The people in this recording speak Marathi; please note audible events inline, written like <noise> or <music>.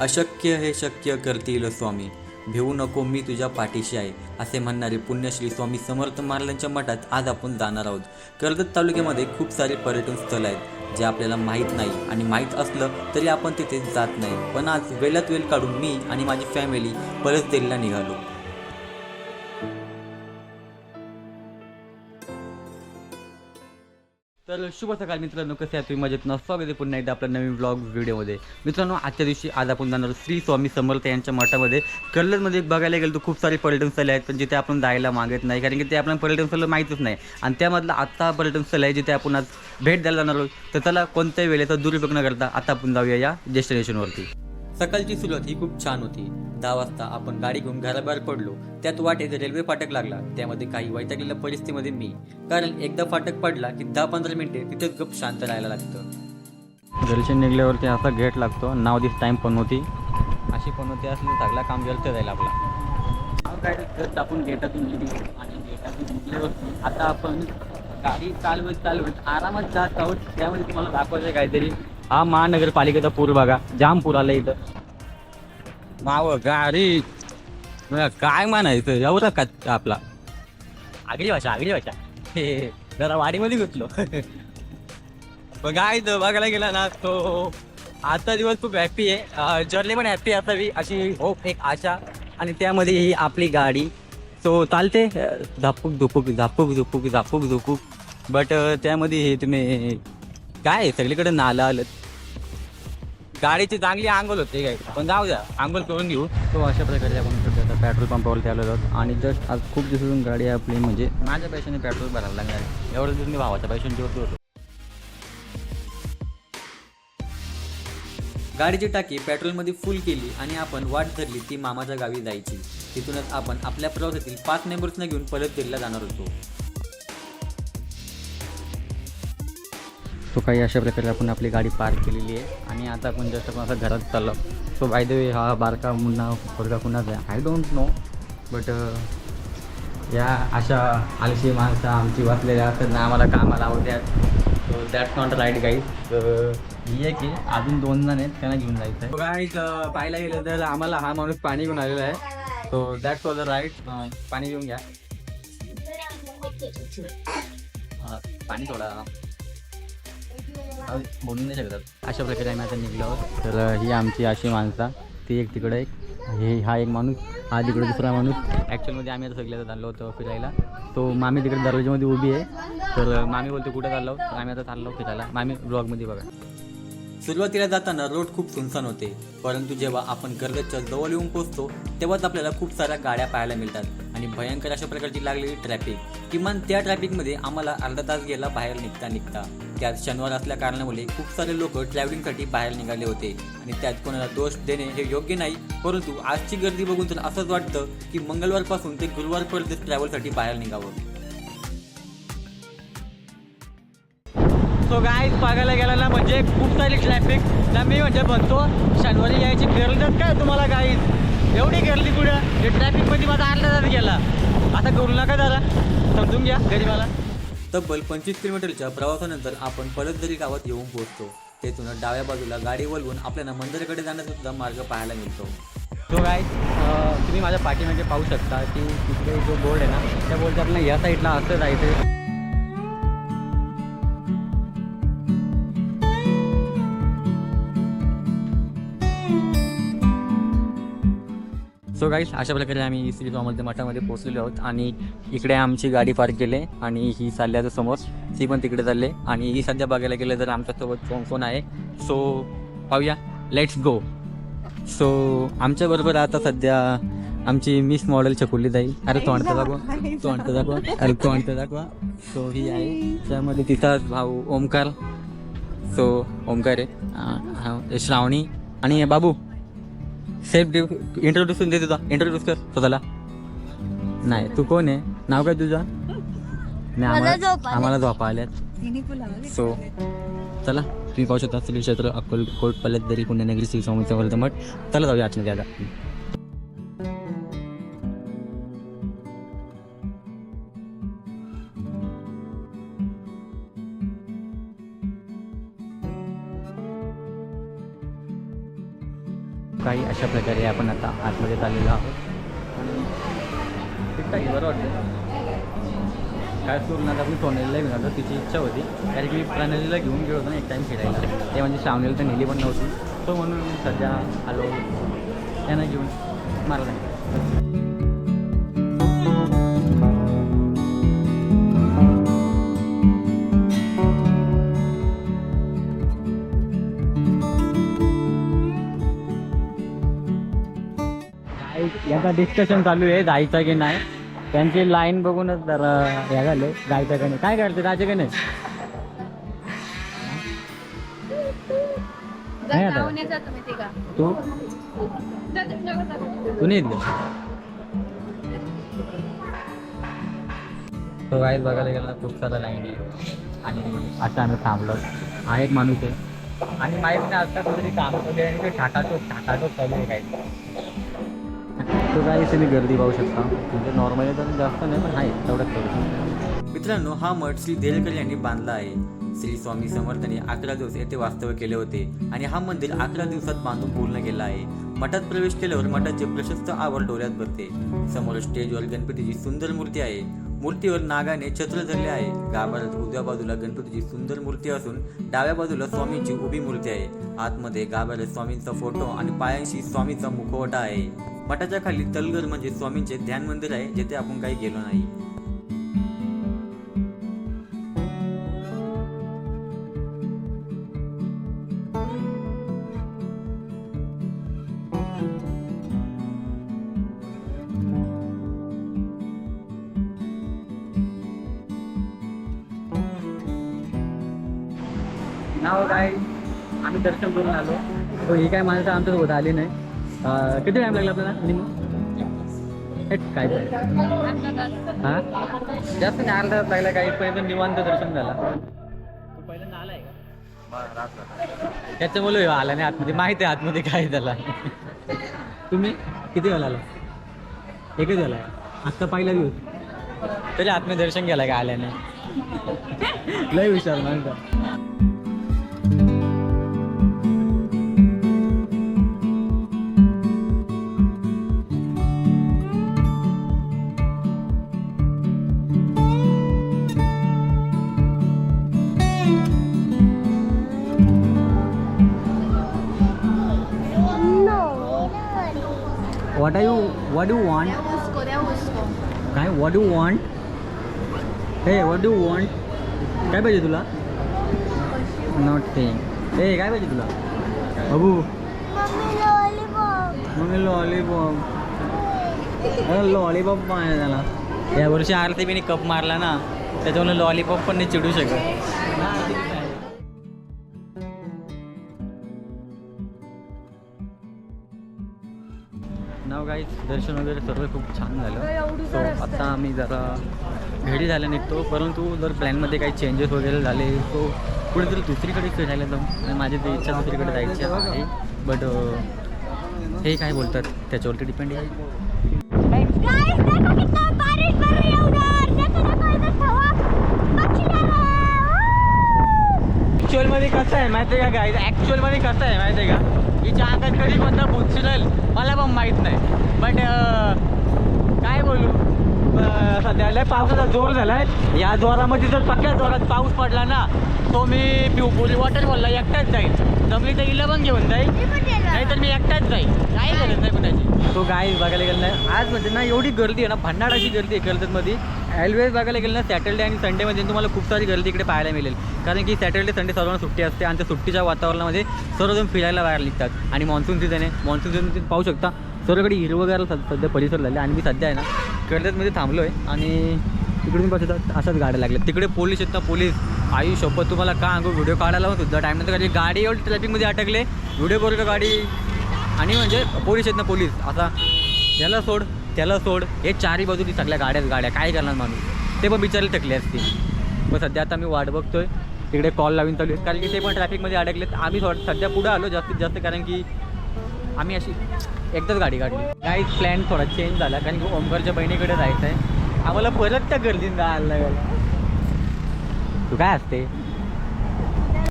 अशक्य हे शक्य करतील स्वामी. भेऊ नको मी तुझ्या पाठीशी आहे असे म्हणणारे पुण्यश्री स्वामी समर्थ महाराजांच्या मठात आज आपण जाणार आहोत. कर्जत तालुक्यामध्ये खूप सारे पर्यटन स्थळ आहेत जे आपल्याला माहीत नाही आणि माहीत असलं तरी आपण तिथे जात नाही. पण आज वेळात वेळ काढून मी आणि माझी फॅमिली परत दिल्लीला निघालो. तर शुभ सकाळ मित्रांनो कसे आहे तुम्ही मजेत ना? स्वागत आहे पुन्हा एकदा आपल्या नवीन ब्लॉग व्हिडिओमध्ये मित्रांनो आजच्या दिवशी आज आपण जाणार श्री स्वामी समर्थ यांच्या मठामध्ये. कल्लरमध्ये बघायला गेलं तर खूप सारे पर्यटनस्थळे आहेत पण जिथे आपण जायला मागत नाही कारण की ते आपल्याला पर्यटन स्थळ माहीतच नाही. आणि त्यामधलं आत्ता पर्यटन स्थळ आहे जिथे आपण आज भेट द्यायला जाणार आहोत. तर त्याला कोणत्याही वेळेचा दुरुपयोग न करता आता आपण जाऊया या डेस्टिनेशनवरती सकाळची सुरुवात ही खूप छान होती. दहा वाजता आपण गाडी घेऊन घराबाहेर पडलो त्यात वाटेत रेल्वे फाटक लागला. त्यामध्ये काही वैतागलेल्या परिस्थितीमध्ये मी. कारण एकदा फाटक पडला की दहा पंधरा मिनिटे तिथेच गप शांत राहायला लागतं. दर्शन निघल्यावरती असा गेट लागतो. नाव दिस टाईम पण होती. अशी पण होती असली सगळा काम जलतं जाईल आपला. जस्ट आपण गेटातून गेली आणि गेटातून निघल्यावरती आता आपण गाडी चालवत चालवत आरामात जात आहोत. त्यामध्ये तुम्हाला दाखवायचं काहीतरी. हा महानगरपालिकेचा पूर बघा. जाम पूर आला इथं. माव गाडी. मला काय म्हणायचं एवढं का आपला. आगरी भाषा आगरी भाषा. हे जरा वाडीमध्ये घुसलो पण काय इथं बघायला गेला ना तो आजचा दिवस खूप हॅप्पी आहे. जर्नी पण हॅप्पी असावी अशी होप एक आशा. आणि त्यामध्ये ही आपली गाडी. सो चालते. झापूक धुपूक झापूक झुपूक झापूक झुपूक बट त्यामध्ये हे तुम्ही काय आहे, सगळीकडे नाला आलं गाडीची चांगली आंघोल होते काय पण जाऊ द्या आंघोल करून घेऊ. तो अशा प्रकारे आपण आता पेट्रोल पंपावरती आलो आहोत. आणि जस्ट आज खूप दिवसातून गाडी आपली म्हणजे माझ्या पैशाने पेट्रोल भरायला लागणार आहे. एवढं दिवस मी भावाच्या पैशाने जोडतो होतो. गाडीची टाकी पेट्रोलमध्ये फुल केली आणि आपण वाट धरली ती मामाच्या गावी जायची. तिथूनच आपण आपल्या प्रवासातील पाच मेंबर्सना घेऊन परत दिल्ला जाणार होतो. तो काही अशा प्रकारे आपण आपली गाडी पार्क केलेली आहे. आणि आता आपण जस्ट आपण असं घरात चाललो. सो बाय द वे हा बारका मुन्ना पोरगा कुणाचा आहे? आय डोंट नो बट या अशा आलशी माणसं आमची वाचलेल्या असतात ना आम्हाला कामाला आवडतात so that's not right guide ही आहे. की अजून दोन जण आहेत. त्यांना घेऊन जायचं आहे गाईज पाहायला गेलं तर आम्हाला हा माणूस पाणी घेऊन आलेला आहे. So that's was the right पाणी घेऊन घ्या. हा, <laughs> पाणी थोडा बोलू नाही शकतात अशा प्रकारे आम्ही आता निघलो आहोत. तर ही आमची अशी माणसं. ती एक तिकडं एक. हे हा एक माणूस. हा तिकडे दुसरा माणूस. ॲक्च्युअलमध्ये आम्ही आता सगळ्यात चाललो होतो फिरायला. तो मामी तिकडे दरवाजामध्ये उभी आहे. तर मामी बोलते कुठे चाललो? तर आम्ही आता चाललो फिरायला. मामी ब्लॉगमध्ये बघा. सुरुवातीला जाताना रोड खूप सुनसान होते. परंतु जेव्हा आपण कर्जतच्या जवळ येऊन पोहोचतो तेव्हाच आपल्याला खूप साऱ्या गाड्या पाहायला मिळतात. आणि भयंकर अशा प्रकारची लागलेली ट्रॅफिक किमान त्या ट्रॅफिकमध्ये आम्हाला अर्धा तास गेला बाहेर निघता निघता. त्यात शनिवार असल्या कारणामुळे खूप सारे लोक ट्रॅव्हलिंगसाठी बाहेर निघाले होते. आणि त्यात कोणाला दोष देणे हे योग्य नाही. परंतु आजची गर्दी बघून तर असंच वाटतं की मंगळवारपासून ते गुरुवारपर्यंत ट्रॅव्हलसाठी बाहेर निघावं. तो गाय बघायला गेला ना म्हणजे खूप सारी ट्रॅफिक ना मी म्हणजे बनतो शनिवारी यायची गरजच काय तुम्हाला गाईज एवढी गर्दी कुठं? हे ट्रॅफिकमध्ये माझा अर्धा तास गेला. आता करू नका जरा समजून घ्या घरी मला तब्बल पंचवीस किलोमीटरच्या प्रवासानंतर आपण परत जरी गावात येऊन पोहोचतो तेथून डाव्या बाजूला गाडी वळवून आपल्याला मंदिराकडे जाण्याचा सुद्धा मार्ग पाहायला मिळतो. तो गाय तुम्ही माझ्या पाठीमागे पाहू शकता की तिकडे जो बोर्ड आहे ना त्या बोर्डच्या आपल्याला या साईडला असं जायचं. सो गाईस अशा प्रकारे आम्ही श्री स्वामी मठामध्ये पोहोचलेलो आहोत आणि इकडे आमची गाडी पार्क केली आणि ही चालल्याचं समोर ती पण तिकडे चालले आणि ही सध्या बघायला गेलं तर आमच्यासोबत कोण कोण आहे. सो पाहूया. लेट्स गो सो आमच्याबरोबर आता सध्या आमची मिस मॉडेल छकुली जाईल अरे तो आणतं दाखवा. तो आणतं दाखवा. अरे तो आणतं दाखवा. सो ही आहे. त्यामध्ये तिथाच भाऊ ओमकार. सो ओमकार आहे. श्रावणी आणि बाबू. सेफ इंट्रोड्यूस दे तुझा. इंट्रोड्यूस कर स्वतःला. नाही तू कोण आहे? नाव काय तुझं? नाही आम्हाला. आम्हाला झोपा आल्यात. सो चला तुम्ही पाहू शकता श्री क्षेत्र अक्कलकोट पल्लदरी पुण्यनगरी श्री स्वामी समर्थ मठ. चला जाऊया आतमध्ये आता. काही अशा प्रकारे आपण आता आतमध्ये आलेलो आहोत. काही बरं वाटतं काय करून आता आपण सोनेलीला घेऊन आलो. तिची इच्छा होती. कारण की मी प्रणालीला घेऊन गेलो होतो ना एक टाईम फिरायला ते म्हणजे श्रावणीला तर नेली पण नव्हती. तो म्हणून मी सध्या आलो. त्यांना घेऊन मारला. डिस्कशन चालू आहे जायचं की नाही. त्यांची लाईन बघूनच जरा हे झाले जायचं का नाही. काय करते जायचं की नाही? आता. ते? तू नाही? तो गाईत बघायला गेला खूप सारा लाईन आहे. आणि आता आम्ही थांबलो. हा एक माणूस आहे. आणि माहीत नाही आता कुठेतरी काम होते आणि ते ठाकाटो चालू आहे काही तर काही तुम्ही गर्दी पाहू शकता. म्हणजे नॉर्मली तर जास्त नाही पण आहे तेवढ्याच तेवढं. मित्रांनो हा मठ श्री देलकर यांनी बांधला आहे. श्री स्वामी समर्थांनी अकरा दिवस येथे वास्तव्य केले होते आणि हा मंदिर अकरा दिवसात बांधून पूर्ण केला आहे. मठात प्रवेश केल्यावर मठाचे प्रशस्त आवर डोळ्यात भरते. समोर स्टेजवर गणपतीची सुंदर मूर्ती आहे. मूर्तीवर नागाने छत्र धरले आहे. गाभाऱ्यात उजव्या बाजूला गणपतीची सुंदर मूर्ती असून डाव्या बाजूला स्वामींची उभी मूर्ती आहे. आतमध्ये गाभाऱ्यात स्वामींचा फोटो आणि पायांशी स्वामीचा मुखवटा आहे. मठाच्या खाली तलगर म्हणजे स्वामींचे ध्यान मंदिर आहे जेथे आपण काही गेलो नाही. नाव काय? आम्ही दर्शन करून आलो. हो, हे काय माणसं आमच्यासोबत आली नाही. किती टाइम लागला आपल्याला? मिनिमम काय? हा? जास्त नाही अर्धा तास लागला काही. पर्यंत निवांत दर्शन झाला. तू पहिल्यांदा आलाय का? त्याच्यामुळे आला नाही आतमध्ये. माहिती आहे आतमध्ये काय झाला. तुम्ही? किती वेळा आला? एकच झाला आत्ता पहिला दिवस तरी आतमध्ये दर्शन केलं का आल्याने लय हुशार माणसं What are you? What do you want? द्या उसको द्या उसको काय व्हॉट डू वॉन्ट हे व्हॉट डू वॉन्ट काय पाहिजे तुला? नॉट थिंग हे काय पाहिजे तुला? बाबू मम्मी लॉलीपॉप लॉलीपॉप पाहिजे त्याला. या वर्षी आरतीबीने कप मारला ना त्याच्यामुळे लॉलीपॉप पण नाही चिडू शकत. दर्शन वगैरे सर्व खूप छान झालं. सो आता आम्ही जरा घरी जायला निघतो. परंतु जर प्लॅनमध्ये काही चेंजेस वगैरे झाले तो पुढे जर दुसरीकडे फिरायला जाऊ. आणि माझी ती इच्छा दुसरीकडे जायची आहे. बट हे काय बोलतात? त्याच्यावरती डिपेंड आहे. ॲक्च्युअलमध्ये कसं आहे माहिती आहे का गाईज ॲक्च्युअलमध्ये कसं आहे माहिती आहे का? हिच्या अंगात कधी कोणता भूत शिरेल. मला पण माहीत नाही. बट काय बोलू? सध्या लय पावसाचा जोर झाला आहे या जोरामध्ये जर पक्क्या जोरात पाऊस पडला ना तो मी पिवपुरी वॉटरफॉलला एकटाच जाईल जमली तर हिला पण घेऊन जाईल नाही तर मी एकटाच जाईल काही गरज नाही कुणाची. तो गाय बघायला गेला नाही. आज म्हणजे ना एवढी गर्दी आहे ना भन्नाड अशी गर्दी आहे कर्जतमध्ये. ॲलवेज बघायला गेलं ना सॅटर्डे आणि संडेमध्ये तुम्हाला खूप सारी गर्दी इकडे पाहायला मिळेल. कारण की सॅटर्डे संडे सर्वांना सुट्टी असते आणि त्या सुट्टीच्या वातावरणामध्ये सर्वजण फिरायला बाहेर निघतात. आणि मान्सून सीझन आहे. मान्सून सीझन पाहू शकता. सर्वकडे हिरवगार सध्या परिसर झाले आणि मी सध्या आहे ना कर्जतमध्ये थांबलो आहे आणि तिकडून पाहू शकता अशाच गाड्या लागल्या. तिकडे पोलीस आहेत ना पोलीस. आई शपथ तुम्हाला का अंगू व्हिडिओ काढायला सुद्धा टाईम नंतर कारण गाडी एवढी ट्रॅफिकमध्ये अटकले व्हिडिओ करू का गाडी. आणि म्हणजे पोलीस आहेत ना पोलीस. आता याला सोड त्याला सोड. हे चारही बाजूनी सगळ्या गाड्याच गाड्या. काय करणार माणूस? ते पण बिचारले थकले असतील. मग सध्या आता मी वाट बघतोय. तिकडे कॉल लावून चालू आहेत. कारण की ते पण ट्रॅफिकमध्ये अडकलेत. आम्ही सध्या पुढे आलो जास्तीत जास्त कारण की आम्ही अशी एकदाच गाडी काढली. काही प्लॅन थोडा चेंज झाला कारण की ओमकारच्या बहिणीकडे जायचं आहे आम्हाला परत त्या गर्दीत जायला लागलं. तू काय असते